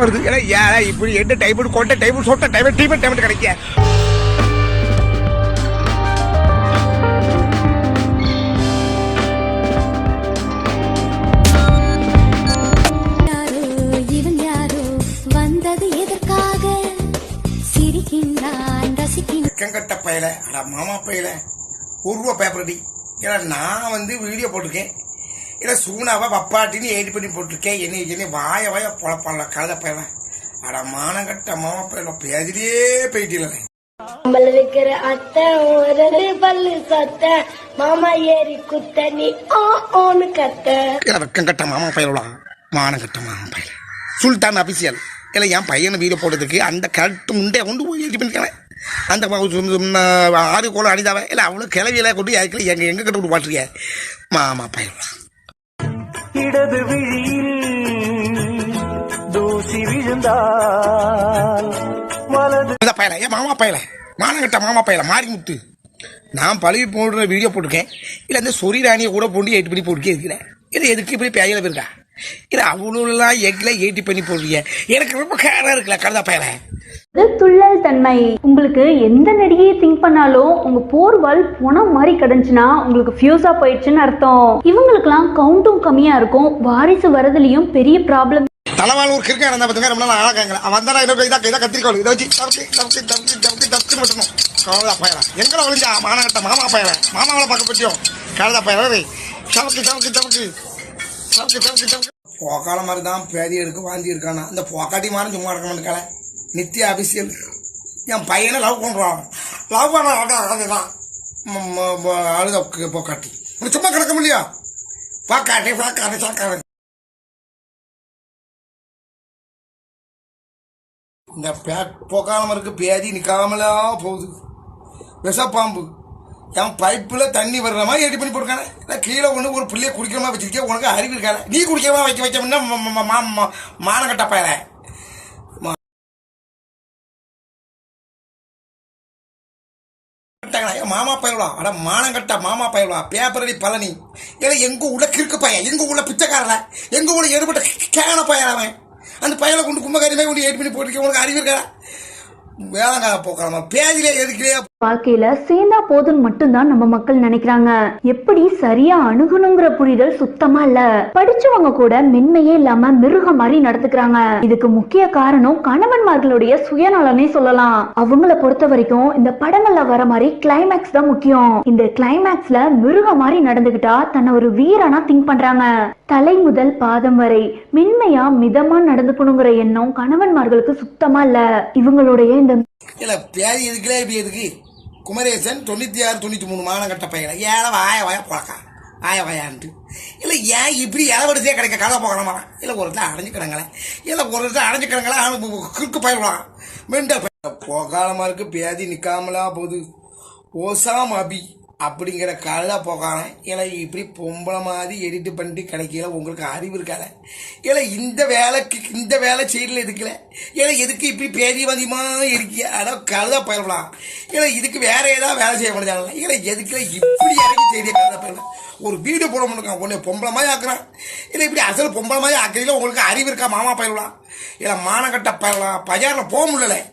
வருது. ஏன்னா ஏன் இப்படி எந்த டைம் கொண்ட டைம் சொட்ட டைம் டீம் டைம் கிடைக்க. கெங்கட்ட பயல மாமா பயல. ரூபா பேப்பர் அடி. ஏன்னா நான் வந்து வீடியோ போட்டிருக்கேன். ஏன்னா சூனாவை பப்பாட்டின்னு எடிட் பண்ணி போட்டிருக்கேன் என்ன என்ன வாய வாய பொழப்பான்ல கழுத பயல அட மானங்கட்ட மாமா பயல பேதிலே போயிட்டு நம்மள வைக்கிற அத்தை ஒரு பல்லு சத்த மாமா ஏறி குத்த நீ ஓன்னு கத்த. இல்லை வெக்கங்கட்ட மாமா பயலா மானங்கட்ட மாமா பயல சுல்தான் அபிஷியல் இல்லை என் பையனை வீடியோ போட்டதுக்கு அந்த கரெக்ட் முண்டை கொண்டு போய் எடிட் பண்ணிக்கிறேன் அந்த ஆறு கோலம் அணிதாவ இல்லை அவ்வளோ கிளவியில கொண்டு எங்க எங்க கிட்ட விட்டு பாட்டுருக்க மாமா பயலா இடது விழியில் தூசி விழுந்தால் வலது பயல ஏன் மாமா பயல. மானங்கட்ட மாமா பயல மாறி முத்து. நான் பழவி போடுற வீடியோ போட்டிருக்கேன். இல்லை இந்த சொரி ராணியை கூட போட்டு எயிட் பண்ணி போட்டுக்கே இருக்கல இது எதுக்கு இப்படி பேயில இருக்கா இல்லை அவ்வளோலாம் எக்கில் எயிட்டி பண்ணி போடுறீங்க. எனக்கு ரொம்ப கேராக இருக்குல்ல கழுதா பயலை. துள்ளல் தன்மை. உங்களுக்கு எந்த நடிகையை திங்க் பண்ணாலும் உங்க போர்வால் புணம் மாதிரி கிடந்துச்சுன்னா உங்களுக்கு ஃபியூஸா போயிடுச்சுன்னு அர்த்தம். இவங்களுக்குலாம் கவுண்டும் கம்மியா இருக்கும். வாரிசு வரதுலயும் பெரிய ப்ராப்ளம் தலைவாழ் ஒரு கிறுக்கா இருந்தா பார்த்துங்க ரொம்ப நாள் ஆளாக்காங்க அவன் வந்தாரா இன்னொரு இதாக இதாக கத்திரிக்கோள். இதை வச்சு தவிர்த்து தவிர்த்து தவிர்த்து தவிர்த்து தவிர்த்து மட்டும் கழுதா பயலா எங்களை ஒழிஞ்சா மானங்கட்ட மாமா பயல. மாமாவை பார்க்க பற்றியும் கழுதா பயல. சவுக்கு சவுக்கு சவுக்கு. சவுக்கு சவுக்கு சவுக்கு. போக்கால மாதிரி தான் பேதி எடுக்க வாந்தி இருக்கானா? இந்த போக்காட்டி மாதிரி சும்மா இருக்க மாட்டேக்கல நித்திய அபிஷியல் என் பையனை லவ் பண்ணுறான் லவ் பண்ண அதுதான் அழுத போக்காட்டி. உனக்கு சும்மா கிடக்க முடியா? பாக்காட்டி பாக்காட்டி சாக்காட்டி இந்த பே போக்காம இருக்கு பேதி நிற்காமலா போகுது. விஷ பாம்பு என் பைப்பில் தண்ணி வர்ற மாதிரி ரெடி பண்ணி போட்டுருக்கானே இல்லை கீழே ஒன்று ஒரு பிள்ளைய குடிக்கிற மாதிரி வச்சிருக்கேன் உனக்கு அறிவு இருக்கானே நீ குடிக்கிறமா வைக்க வைக்க மானங்கட்ட பயல மாமா பயலா அட மானங்கட்ட மாமா பயலா பேப்பரடி பழனி. ஏன்னா எங்கள் உள்ள கிறுக்கு பையன். எங்கள் உள்ள பிச்சைக்காரல எங்கள் உள்ள எடுபட்ட கேன பையன் அவன். அந்த பையனை கொண்டு கும்பகாரியமே கொண்டு ஏட் பண்ணி போட்டிருக்கேன். உனக்கு அறிவு இருக்கா வேளாங்க போக்கலாமா பேஜிலே எதுக்கிலே வாழ்க்கையில சேர்ந்தா போதும் மட்டும்தான் நம்ம மக்கள் நினைக்கிறாங்க. எப்படி சரியா அணுகணுங்கிற புரிதல் சுத்தமா இல்ல. படிச்சவங்க கூட மென்மையே இல்லாம மிருக மாதிரி நடத்துக்கிறாங்க இதுக்கு முக்கிய காரணம் கணவன்மார்களுடைய சுயநலனே சொல்லலாம். அவங்கள பொறுத்த வரைக்கும் இந்த படங்கள்ல வர மாதிரி கிளைமேக்ஸ் தான் முக்கியம். இந்த கிளைமேக்ஸ்ல மிருக மாதிரி நடந்துகிட்டா தன்னை ஒரு வீரனா திங்க் பண்றாங்க. தலை முதல் பாதம் வரை மென்மையா மிதமா நடந்துக்கணுங்கிற எண்ணம் கணவன்மார்களுக்கு சுத்தமா இல்ல. இவங்களுடைய இல்லை பேதி இதுக்குலே இப்படி எதுக்கு? குமரேசன் தொண்ணூற்றி ஆறு தொண்ணூற்றி மூணு மானம் கட்ட பையனை. ஏழை வாய வாய போலக்கா ஆய வாயான்ட்டு. இல்லை ஏன் இப்படி இளவடுத்தே கிடைக்க கதை போகலாமா இல்லை ஒரு இடத்துல அடைஞ்சு கிடங்களேன் இல்லை ஒரு இடத்துல அடைஞ்சு கிடங்களா கிறுக்கு பயிரலாம் மெண்டல் போகாலமாக இருக்கு பேதி நிற்காமலா போகுது. ஓசாம் அபி. அப்படிங்கிற கழுதா போகாம இல்லை இப்படி பொம்பளை மாதிரி எடிட் பண்ணிட்டு கிடைக்கல உங்களுக்கு அறிவு இருக்கால இல்லை இந்த வேலைக்கு இந்த வேலை செய்யல எடுக்கல இல்லை எதுக்கு இப்படி பேதி மதியமா இருக்கிய? ஆனால் கழுதா பயிரலாம் இல்லை இதுக்கு வேற ஏதாவது வேலை செய்ய முடியாது இல்லை. எதுக்கு இப்படி இறங்கி செய்திய கழுதா பயிரலாம் ஒரு வீடு போட முடியும்? உன்னை பொம்பளை மாதிரி ஆக்குறான். இல்லை இப்படி அசல் பொம்பளை மாதிரி ஆக்குறீங்களா உங்களுக்கு அறிவு இருக்கா? மாமா பயிரலாம் இல்லை மானக்கட்ட பயிரலாம் பஜாரில் போக முடியல.